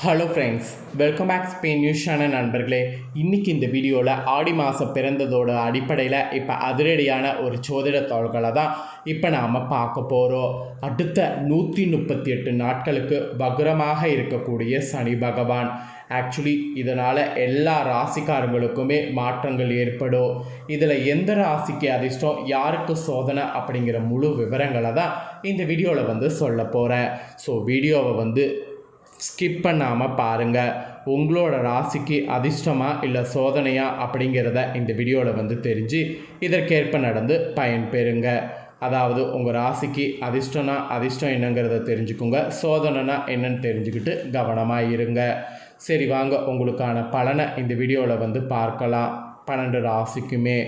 Hello friends welcome back Spain நியூஸான நண்பர்களே. இன்றைக்கி இந்த வீடியோவில் ஆடி மாதம் பிறந்ததோட அடிப்படையில் இப்போ அதிரடியான ஒரு சோதிட தாள்களை தான் இப்போ நாம் பார்க்க போகிறோம் அடுத்த நூற்றி முப்பத்தி எட்டு நாட்களுக்கு வக்ரமாக இருக்கக்கூடிய சனி பகவான். ஆக்சுவலி இதனால் எல்லா ராசிக்காரங்களுக்குமே மாற்றங்கள் ஏற்படும். இதில் எந்த ராசிக்கு அதிர்ஷ்டம் யாருக்கு சோதனை அப்படிங்கிற முழு விவரங்களை தான் இந்த வீடியோவில் வந்து சொல்ல போகிறேன் ஸோ வீடியோவை வந்து ஸ்கிப் பண்ணாமல் பாருங்கள் உங்களோட ராசிக்கு அதிர்ஷ்டமா இல்லை சோதனையா அப்படிங்கிறத இந்த வீடியோவில் வந்து தெரிஞ்சு இதற்கேற்ப நடந்து பயன் பெறுங்க. அதாவது உங்கள் ராசிக்கு அதிர்ஷ்டம்னா அதிர்ஷ்டம் என்னங்கிறத தெரிஞ்சுக்கோங்க. சோதனைனா என்னன்னு தெரிஞ்சுக்கிட்டு கவனமாக இருங்க. சரி வாங்க உங்களுக்கான பலனை இந்த வீடியோவில் வந்து பார்க்கலாம். பன்னெண்டு ராசிக்குமே.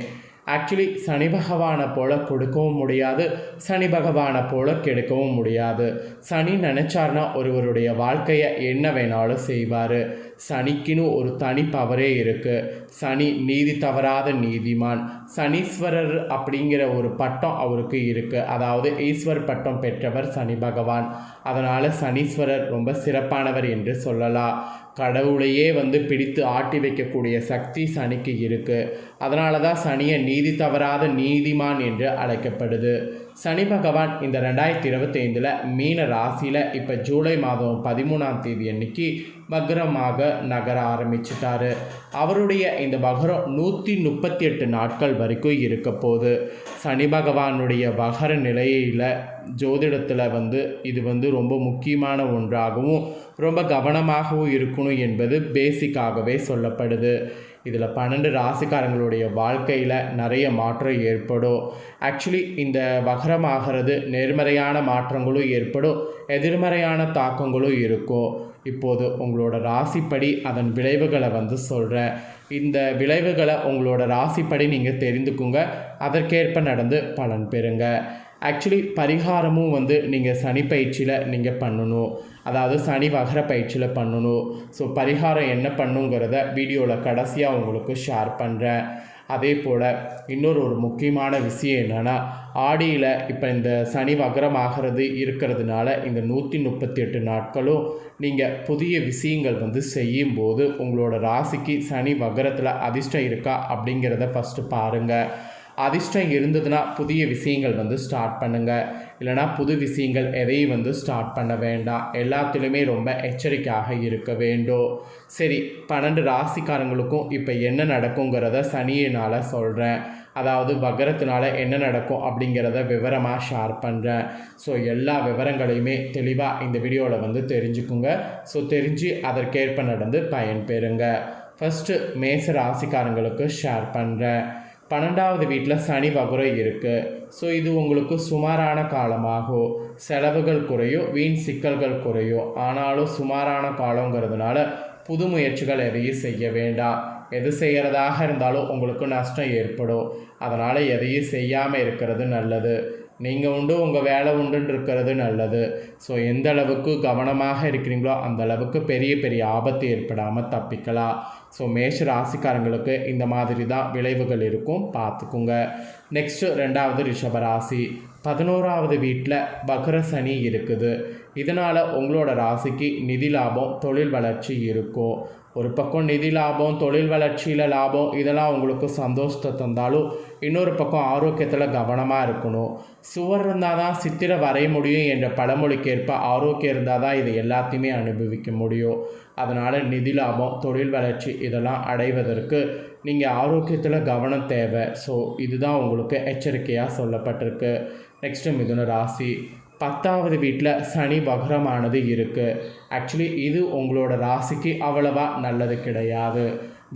ஆக்சுவலி சனி பகவானை போல் கொடுக்கவும் முடியாது. சனி பகவானை போல் கெடுக்கவும் முடியாது. சனி நினச்சார்னா ஒருவருடைய வாழ்க்கையை என்ன வேணாலும் செய்வார். சனிக்குன்னு ஒரு தனி பவரே இருக்குது சனி நீதி தவறாத நீதிமான். சனீஸ்வரர் அப்படிங்கிற ஒரு பட்டம் அவருக்கு இருக்குது அதாவது ஈஸ்வர் பட்டம் பெற்றவர் சனி பகவான். அதனால் சனீஸ்வரர் ரொம்ப சிறப்பானவர் என்று சொல்லலாம். கடவுளையே வந்து பிடித்து ஆட்டி வைக்கக்கூடிய சக்தி சனிக்கு இருக்குது அதனால தான் சனியை நீதி தவறாத நீதிமான் என்று அழைக்கப்படுது. சனி பகவான் இந்த ரெண்டாயிரத்தி இருபத்தைந்தில் மீன ராசியில் இப்போ ஜூலை மாதம் பதிமூணாம் தேதி அன்னைக்கு வக்ரமாக நகர ஆரம்பிச்சிட்டாரு. அவருடைய இந்த வகரம் நூற்றி முப்பத்தி எட்டு நாட்கள் வரைக்கும் இருக்க போகுது. சனி பகவானுடைய வகர நிலையில் ஜோதிடத்தில் வந்து இது வந்து ரொம்ப முக்கியமான ஒன்றாகவும் ரொம்ப கவனமாகவும் இருக்கணும் என்பது பேசிக்காகவே சொல்லப்படுது. இதில் பன்னெண்டு ராசிக்காரங்களுடைய வாழ்க்கையில் நிறைய மாற்றம் ஏற்படும். ஆக்சுவலி இந்த வகரமாகிறது நேர்மறையான மாற்றங்களும் ஏற்படும் எதிர்மறையான தாக்கங்களும் இருக்கும். இப்போது உங்களோட ராசிப்படி அதன் விளைவுகளை வந்து சொல்கிறேன் இந்த விளைவுகளை உங்களோட ராசிப்படி நீங்கள் தெரிந்துக்குங்க. அதற்கேற்ப நடந்து பலன் பெறுங்க. ஆக்சுவலி பரிகாரமும் வந்து நீங்கள் சனி பயிற்சியில் நீங்கள் பண்ணணும். அதாவது சனி வகர பயிற்சியில் பண்ணணும். ஸோ பரிகாரம் என்ன பண்ணுங்கிறத வீடியோவில் கடைசியாக உங்களுக்கு ஷேர் பண்ணுறேன் அதே போல் இன்னொரு ஒரு முக்கியமான விஷயம் என்னென்னா ஆடியில் இப்போ இந்த சனி வகரம் ஆகிறது இருக்கிறதுனால இந்த நூற்றி முப்பத்தி எட்டு நாட்களும் நீங்கள் புதிய விஷயங்கள் வந்து செய்யும்போது உங்களோட ராசிக்கு சனி வகரத்தில் அதிர்ஷ்டம் இருக்கா அப்படிங்கிறத ஃபஸ்ட்டு பாருங்கள் அதிர்ஷ்டம் இருந்ததுன்னா புதிய விஷயங்கள் வந்து ஸ்டார்ட் பண்ணுங்கள் இல்லைனா புது விஷயங்கள் எதையும் வந்து ஸ்டார்ட் பண்ண வேண்டாம். எல்லாத்துலேயுமே ரொம்ப எச்சரிக்கையாக இருக்க வேண்டும். சரி பன்னெண்டு ராசிக்காரங்களுக்கும் இப்போ என்ன நடக்குங்கிறத சனியினால் சொல்கிறேன் அதாவது வகரத்தினால என்ன நடக்கும் அப்படிங்கிறத விவரமாக ஷேர் பண்ணுறேன் ஸோ எல்லா விவரங்களையுமே தெளிவாக இந்த வீடியோவில் வந்து தெரிஞ்சுக்குங்க. ஸோ தெரிஞ்சு அதற்கேற்ப நடந்து பயன் பெறுங்க ஃபஸ்ட்டு மேச ராசிக்காரங்களுக்கு ஷேர் பண்ணுறேன் பன்னெண்டாவது வீட்டில் சனி வகுரம் இருக்குது ஸோ இது உங்களுக்கு சுமாரான காலமாகும் செலவுகள் குறையும் வீண் சிக்கல்கள் குறையும் ஆனாலும் சுமாரான காலங்கிறதுனால புது முயற்சிகள் எதையும் செய்ய வேண்டாம். எது செய்கிறதாக இருந்தாலும் உங்களுக்கு நஷ்டம் ஏற்படும். அதனால் எதையும் செய்யாமல் இருக்கிறது நல்லது. நீங்கள் உண்டு உங்கள் வேலை உண்டுன்னு இருக்கிறது நல்லது. ஸோ எந்த அளவுக்கு கவனமாக இருக்கிறீங்களோ அந்த அளவுக்கு பெரிய பெரிய ஆபத்து ஏற்படாமல் தப்பிக்கலாம். ஸோ மேஷ ராசிக்காரங்களுக்கு இந்த மாதிரி தான் விளைவுகள் இருக்கும். பார்த்துக்குங்க. நெக்ஸ்ட்டு ரெண்டாவது ரிஷபராசி பதினோராவது வீட்டில் பக்ர சனி இருக்குது. இதனால் உங்களோட ராசிக்கு நிதி லாபம் தொழில் வளர்ச்சி இருக்கும். ஒரு பக்கம் நிதி லாபம் தொழில் வளர்ச்சியில் லாபம் இதெல்லாம் உங்களுக்கு சந்தோஷத்தை தந்தாலும் இன்னொரு பக்கம் ஆரோக்கியத்தில் கவனமாக இருக்கணும். சுவர் இருந்தால் தான் சித்திரை வரைய முடியும் என்ற பழமொழிக்கேற்ப ஆரோக்கியம் இருந்தால் தான் இது எல்லாத்தையுமே அனுபவிக்க முடியும். அதனால் நிதி லாபம் தொழில் வளர்ச்சி இதெல்லாம் அடைவதற்கு நீங்கள் ஆரோக்கியத்தில் கவனம் தேவை. ஸோ இதுதான் உங்களுக்கு எச்சரிக்கையாக சொல்லப்பட்டிருக்கு. நெக்ஸ்ட்டு மிதுன ராசி. பத்தாவது வீட்டில் சனி வக்ரமானது இருக்குது ஆக்சுவலி இது உங்களோட ராசிக்கு அவ்வளவா நல்லது கிடையாது.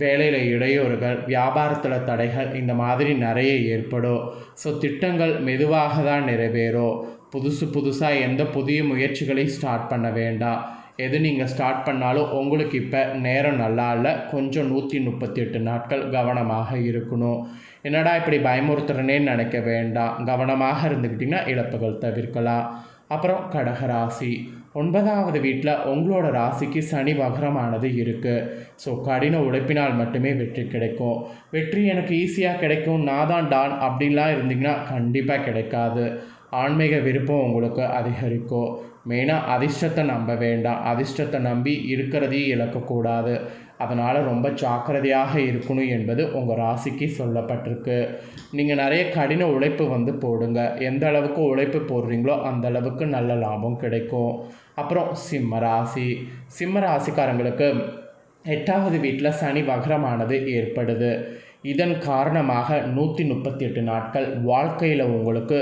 வேலையில் இடையூறுகள் வியாபாரத்தில் தடைகள் இந்த மாதிரி நிறைய ஏற்படும். ஸோ திட்டங்கள் மெதுவாக தான் நிறைவேறும். புதுசு புதுசாக எந்த புதிய முயற்சிகளையும் ஸ்டார்ட் பண்ண வேண்டாம். எது நீங்கள் ஸ்டார்ட் பண்ணாலும் உங்களுக்கு இப்போ நேரம் நல்லா இல்லை. கொஞ்சம் நூற்றி முப்பத்தி எட்டு நாட்கள் கவனமாக இருக்கணும். என்னடா இப்படி பயமுறுத்துறனேன்னு நினைக்க வேண்டாம். கவனமாக இருந்துக்கிட்டிங்கன்னா இழப்புகள் தவிர்க்கலாம். அப்புறம் கடகராசி. ஒன்பதாவது வீட்டில் உங்களோட ராசிக்கு சனி வகரமானது இருக்குது ஸோ கடின உழைப்பினால் மட்டுமே வெற்றி கிடைக்கும். வெற்றி எனக்கு ஈஸியாக கிடைக்கும். நான் தான் டான் அப்படின்லாம் இருந்தீங்கன்னா கண்டிப்பாக கிடைக்காது. ஆன்மீக விருப்பம் உங்களுக்கு அதிகரிக்கும். மெயினாக அதிர்ஷ்டத்தை நம்ப வேண்டாம். அதிர்ஷ்டத்தை நம்பி இருக்கிறதையும் இழக்கக்கூடாது. அதனால் ரொம்ப ஜாக்கிரதையாக இருக்கணும் என்பது உங்கள் ராசிக்கு சொல்லப்பட்டிருக்கு. நீங்கள் நிறைய கடின உழைப்பு வந்து போடுங்க. எந்த அளவுக்கு உழைப்பு போடுறீங்களோ அந்த அளவுக்கு நல்ல லாபம் கிடைக்கும். அப்புறம் சிம்ம ராசி. சிம்ம ராசிக்காரங்களுக்கு எட்டாவது வீட்டில் சனி வகரமானது ஏற்படுது. இதன் காரணமாக நூற்றி முப்பத்தி எட்டு நாட்கள் வாழ்க்கையில் உங்களுக்கு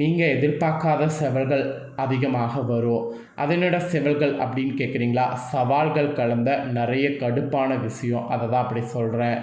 நீங்கள் எதிர்பார்க்காத செவல்கள் அதிகமாக வரும். அதனோட செவல்கள் அப்படின்னு கேட்குறீங்களா சவால்கள் கலந்த நிறைய கடுப்பான விஷயம். அதை தான் அப்படி சொல்கிறேன்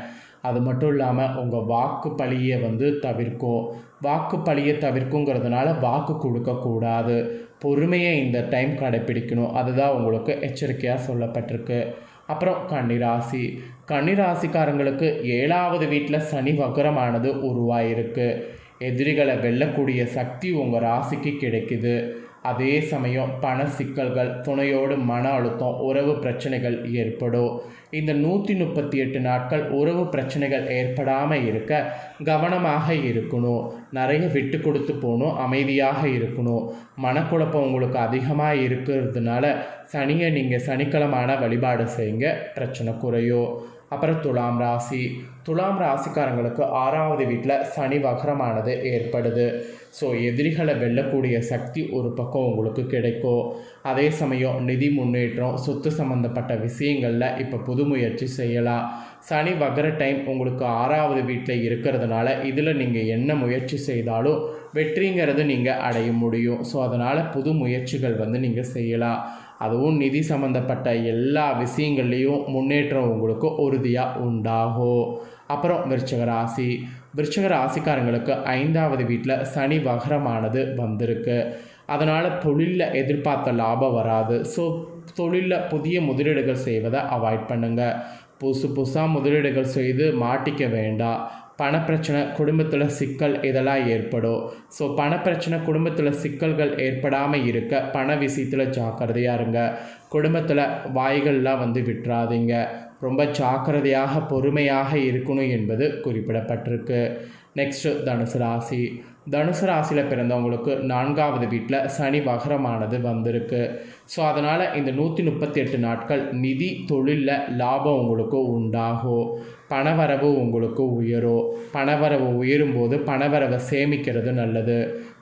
அது மட்டும் இல்லாமல் உங்கள் வாக்கு பழியை வந்து தவிர்க்கும் வாக்கு பழியை தவிர்க்குங்கிறதுனால வாக்கு கொடுக்கக்கூடாது பொறுமையை இந்த டைம் கடைப்பிடிக்கணும். அதுதான் உங்களுக்கு எச்சரிக்கையாக சொல்லப்பட்டிருக்கு. அப்புறம் கன்னிராசி. கன்னிராசிக்காரங்களுக்கு ஏழாவது வீட்டில் சனி வக்கரமானது உருவாயிருக்கு. எதிரிகளை வெல்லக்கூடிய சக்தி உங்கள் ராசிக்கு கிடைக்குது. அதே சமயம் பண சிக்கல்கள் துணையோடு மன அழுத்தம் உறவு பிரச்சனைகள் ஏற்படும். இந்த நூற்றி முப்பத்தி எட்டு நாட்கள் உறவு பிரச்சனைகள் ஏற்படாமல் இருக்க கவனமாக இருக்கணும். நிறைய விட்டு கொடுத்து போகணும் அமைதியாக இருக்கணும். மனக்குழப்பம் உங்களுக்கு அதிகமாக இருக்கிறதுனால சனியை நீங்கள் சனிக்கிழமான வழிபாடு செய்யுங்க. பிரச்சனை குறையும் அப்புறம் துலாம் ராசி. துலாம் ராசிக்காரங்களுக்கு ஆறாவது வீட்டில் சனி வகரமானது ஏற்படுது. ஸோ எதிரிகளை வெல்லக்கூடிய சக்தி ஒரு பக்கம் உங்களுக்கு கிடைக்கும். அதே சமயம் நிதி முன்னேற்றம் சொத்து சம்மந்தப்பட்ட விஷயங்களில் இப்போ புது முயற்சி செய்யலாம். சனி வகர டைம் உங்களுக்கு ஆறாவது வீட்டில் இருக்கிறதுனால இதில் நீங்கள் என்ன முயற்சி செய்தாலும் வெற்றிங்கிறது நீங்கள் அடைய முடியும். ஸோ அதனால் புது முயற்சிகள் வந்து நீங்கள் செய்யலாம். அதுவும் நிதி சம்மந்தப்பட்ட எல்லா விஷயங்கள்லேயும் முன்னேற்றம் உங்களுக்கு உறுதியாக உண்டாகும். அப்புறம் விருச்சக ராசி. விருச்சக ராசிக்காரங்களுக்கு ஐந்தாவது வீட்டில் சனி வகரமானது வந்திருக்கு. அதனால் தொழிலில் எதிர்பார்த்த லாபம் வராது. ஸோ தொழிலில் புதிய முதலீடுகள் செய்வதை அவாய்ட் பண்ணுங்கள் புதுசு புதுசாக முதலீடுகள் செய்து மாட்டிக்க வேண்டாம். பணப்பிரச்சனை குடும்பத்தில் சிக்கல் இதெல்லாம் ஏற்படும். ஸோ பணப்பிரச்சனை குடும்பத்தில் சிக்கல்கள் ஏற்படாமல் இருக்க பண விஷயத்தில் ஜாக்கிரதையாக இருங்க. குடும்பத்தில் வாய்கள்லாம் வந்து விட்டுறாதீங்க. ரொம்ப ஜாக்கிரதையாக பொறுமையாக இருக்கணும் என்பது குறிப்பிடப்பட்டிருக்கு. நெக்ஸ்ட்டு தனுசு ராசி. தனுசு ராசியில் பிறந்தவங்களுக்கு நான்காவது வீட்டில் சனி வகரமானது வந்திருக்கு. ஸோ அதனால் இந்த நூற்றி முப்பத்தி எட்டு நாட்கள் நிதி தொழிலில் லாபம் உங்களுக்கு உண்டாகும் பணவரவு உங்களுக்கு உயரும் பணவரவு உயரும்போது பணவரவை சேமிக்கிறது நல்லது.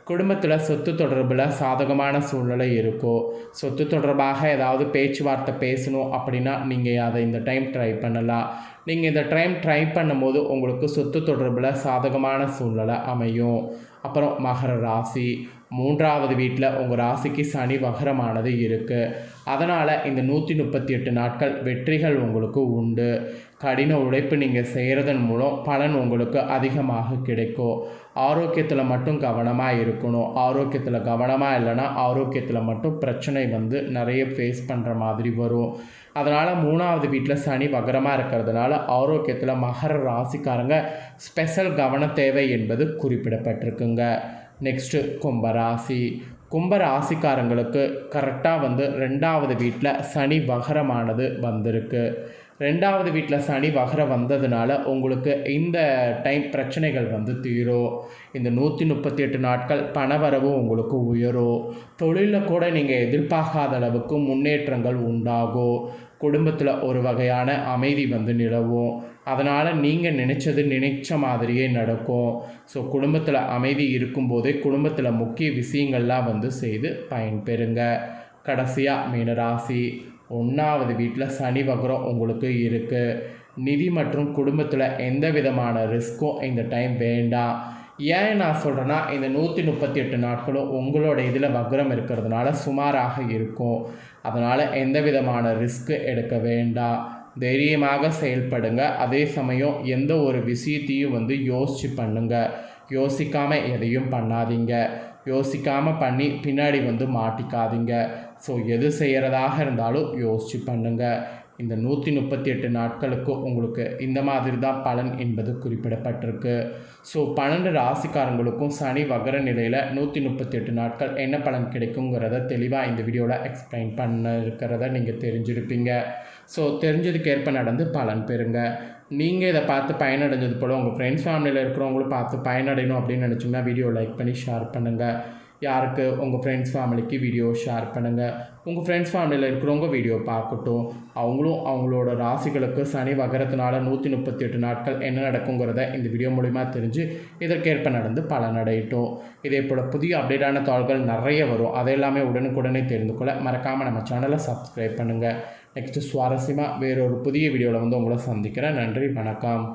குடும்பத்தில் சொத்து தொடர்பில் சாதகமான சூழ்நிலை இருக்கும் சொத்து தொடர்பாக ஏதாவது பேச்சுவார்த்தை பேசணும் அப்படின்னா நீங்கள் அதை இந்த டைம் ட்ரை பண்ணலாம். நீங்கள் இந்த டைம் ட்ரை பண்ணும்போது உங்களுக்கு சொத்து தொடர்பில் சாதகமான சூழ்நிலை அமையும். அப்புறம் மகர ராசி. மூன்றாவது வீட்டில் உங்கள் ராசிக்கு சனி வகரமானது இருக்குது அதனால் இந்த நூற்றி முப்பத்தி எட்டு நாட்கள் வெற்றிகள் உங்களுக்கு உண்டு. கடின உழைப்பு நீங்கள் செய்கிறதன் மூலம் பலன் உங்களுக்கு அதிகமாக கிடைக்கும். ஆரோக்கியத்தில் மட்டும் கவனமாக இருக்கணும். ஆரோக்கியத்தில் கவனமாக இல்லைன்னா ஆரோக்கியத்தில் மட்டும் பிரச்சனை வந்து நிறைய ஃபேஸ் பண்ணுற மாதிரி வரும். அதனால் மூணாவது வீட்டில் சனி பகரமாக இருக்கிறதுனால ஆரோக்கியத்தில் மகர ராசிக்காரங்க ஸ்பெஷல் கவன தேவை என்பது குறிப்பிடப்பட்டிருக்குங்க. நெக்ஸ்ட்டு கும்பராசி கும்பராசிக்காரங்களுக்கு கரெக்டாக வந்து ரெண்டாவது வீட்டில் சனி வகரமானது வந்திருக்கு. ரெண்டாவது வீட்டில் சனி வகர வந்ததுனால உங்களுக்கு இந்த டைம் பிரச்சனைகள் வந்து தீரும். இந்த நூற்றி முப்பத்தி எட்டு நாட்கள் பணவரவும் உங்களுக்கு உயரும். தொழிலில் கூட நீங்கள் எதிர்பார்க்காத அளவுக்கு முன்னேற்றங்கள் உண்டாகும். குடும்பத்தில் ஒரு வகையான அமைதி வந்து நிலவும். அதனால் நீங்கள் நினச்சது நினைச்ச மாதிரியே நடக்கும். ஸோ குடும்பத்தில் அமைதி இருக்கும்போதே குடும்பத்தில் முக்கிய விஷயங்கள்லாம் வந்து செய்து பயன்பெறுங்க. கடைசியாக மீனராசி ஒன்றாவது வீட்டில் சனி வகரம் உங்களுக்கு இருக்குது நிதி மற்றும் குடும்பத்தில் எந்த விதமான ரிஸ்க்கும் இந்த டைம் வேண்டாம். ஏன் நான் சொல்கிறேன்னா இந்த நூற்றி முப்பத்தி எட்டு நாட்களும் உங்களோட இதில் வக்ரம் இருக்கிறதுனால சுமாராக இருக்கும். அதனால் எந்த விதமான ரிஸ்க்கு எடுக்க வேண்டாம். தைரியமாக செயல்படுங்க. அதே சமயம் எந்த ஒரு விஷயத்தையும் வந்து யோசித்து பண்ணுங்கள் யோசிக்காமல் எதையும் பண்ணாதீங்க. யோசிக்காமல் பண்ணி பின்னாடி வந்து மாட்டிக்காதீங்க. ஸோ எது செய்கிறதாக இருந்தாலும் யோசித்து பண்ணுங்கள் இந்த நூற்றி முப்பத்தி எட்டு நாட்களுக்கும் உங்களுக்கு இந்த மாதிரி தான் பலன் என்பது குறிப்பிடப்பட்டிருக்கு. ஸோ பன்னெண்டு ராசிக்காரங்களுக்கும் சனி வகர நிலையில் நூற்றி முப்பத்தி எட்டு நாட்கள் என்ன பலன் கிடைக்குங்கிறத தெளிவாக இந்த வீடியோவில் எக்ஸ்பிளைன் பண்ண இருக்கிறத நீங்கள் தெரிஞ்சிருப்பீங்க. ஸோ தெரிஞ்சதுக்கேற்ப நடந்து பலன் பெறுங்க. நீங்கள் இதை பார்த்து பயனடைஞ்சது போல் உங்கள் ஃப்ரெண்ட்ஸ் ஃபேமிலியில் இருக்கிறவங்களும் பார்த்து பயனடையணும் அப்படின்னு நினச்சிங்கன்னா வீடியோ லைக் பண்ணி ஷேர் பண்ணுங்கள் யாருக்கு உங்கள் ஃப்ரெண்ட்ஸ் ஃபேமிலிக்கு வீடியோ ஷேர் பண்ணுங்கள் உங்கள் ஃப்ரெண்ட்ஸ் ஃபேமிலியில் இருக்கிறவங்க வீடியோ பார்க்கட்டும். அவங்களும் அவங்களோட ராசிகளுக்கு சனி வகரத்தினால நூற்றி முப்பத்தி எட்டு நாட்கள் என்ன நடக்குங்கிறத இந்த வீடியோ மூலிமா தெரிஞ்சு இதற்கேற்ப நடந்து பலனடையட்டும். இதே போல் புதிய அப்டேட்டான தாள்கள் நிறைய வரும். அதை எல்லாமே உடனுக்குடனே தெரிந்து கொள்ள மறக்காமல் நம்ம சேனலை சப்ஸ்கிரைப் பண்ணுங்கள் நெக்ஸ்ட்டு சுவாரஸ்யமாக வேறொரு புதிய வீடியோவில் வந்து உங்களை சந்திக்கிறேன். நன்றி வணக்கம்.